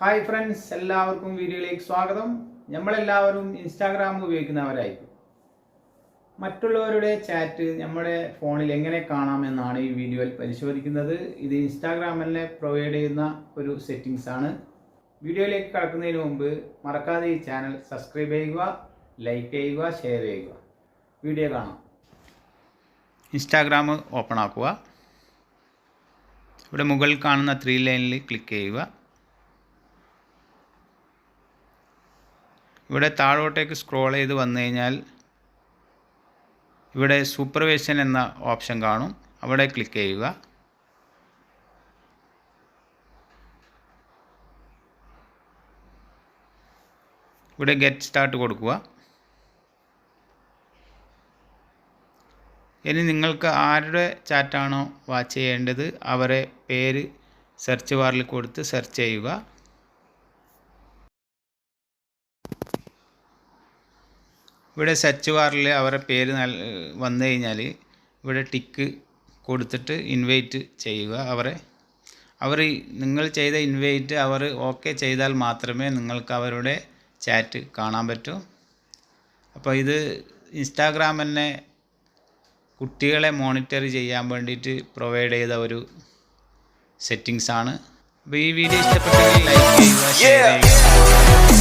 Hi friends എല്ലാവർക്കും വീഡിയോയിലേക്ക് സ്വാഗതം. നമ്മളെല്ലാവരും ഇൻസ്റ്റാഗ്രാം ഉപയോഗിക്കുന്നവരായിരിക്കും. മറ്റുള്ളവരുടെ ചാറ്റ് നമ്മുടെ ഫോണിൽ എങ്ങനെ കാണാമെന്നാണ് ഈ വീഡിയോയിൽ പരിശോധിക്കുന്നത്. ഇത് ഇൻസ്റ്റാഗ്രാമിനെ പ്രൊവൈഡ് ചെയ്യുന്ന ഒരു സെറ്റിംഗ്സ് ആണ്. വീഡിയോയിലേക്ക് കടക്കുന്നതിന് മുമ്പ് മറക്കാതെ ഈ ചാനൽ സബ്സ്ക്രൈബ് ചെയ്യുക ലൈക്ക് ചെയ്യുക ഷെയർ ചെയ്യുക. വീഡിയോ കാണാം. ഇൻസ്റ്റാഗ്രാം ഓപ്പൺ ആക്കുക. ഇവിടെ മുകളിൽ കാണുന്ന ത്രീ ലൈനിൽ ക്ലിക്ക് ചെയ്യുക. ഇവിടെ താഴോട്ടേക്ക് സ്ക്രോൾ ചെയ്ത് വന്നു കഴിഞ്ഞാൽ ഇവിടെ സൂപ്പർവേഷൻ എന്ന ഓപ്ഷൻ കാണും. അവിടെ ക്ലിക്ക് ചെയ്യുക. ഇവിടെ ഗെറ്റ് സ്റ്റാർട്ട് കൊടുക്കുക. ഇനി നിങ്ങൾക്ക് ആരുടെ ചാറ്റാണോ വാച്ച് ചെയ്യേണ്ടത്? അവരെ പേര് സെർച്ച് ബാറിൽ കൊടുത്ത് സെർച്ച് ചെയ്യുക. ഇവിടെ സെർച്ച് ബാറിൽ അവരുടെ പേര് നൽ വന്നു കഴിഞ്ഞാൽ ഇവിടെ ടിക്ക് കൊടുത്തിട്ട് ഇൻവൈറ്റ് ചെയ്യുക. അവരെ അവർ നിങ്ങൾ ചെയ്ത ഇൻവൈറ്റ് അവർ ഓക്കെ ചെയ്താൽ മാത്രമേ നിങ്ങൾക്ക് അവരുടെ ചാറ്റ് കാണാൻ പറ്റൂ. അപ്പോൾ ഇത് ഇൻസ്റ്റാഗ്രാം തന്നെ കുട്ടികളെ മോണിറ്റർ ചെയ്യാൻ വേണ്ടിയിട്ട് പ്രൊവൈഡ് ചെയ്ത ഒരു സെറ്റിങ്സാണ് അപ്പോൾ ഈ വീഡിയോ ഇഷ്ടപ്പെട്ടെങ്കിൽ ലൈക്ക് ചെയ്യുക ഷെയർ ചെയ്യുക.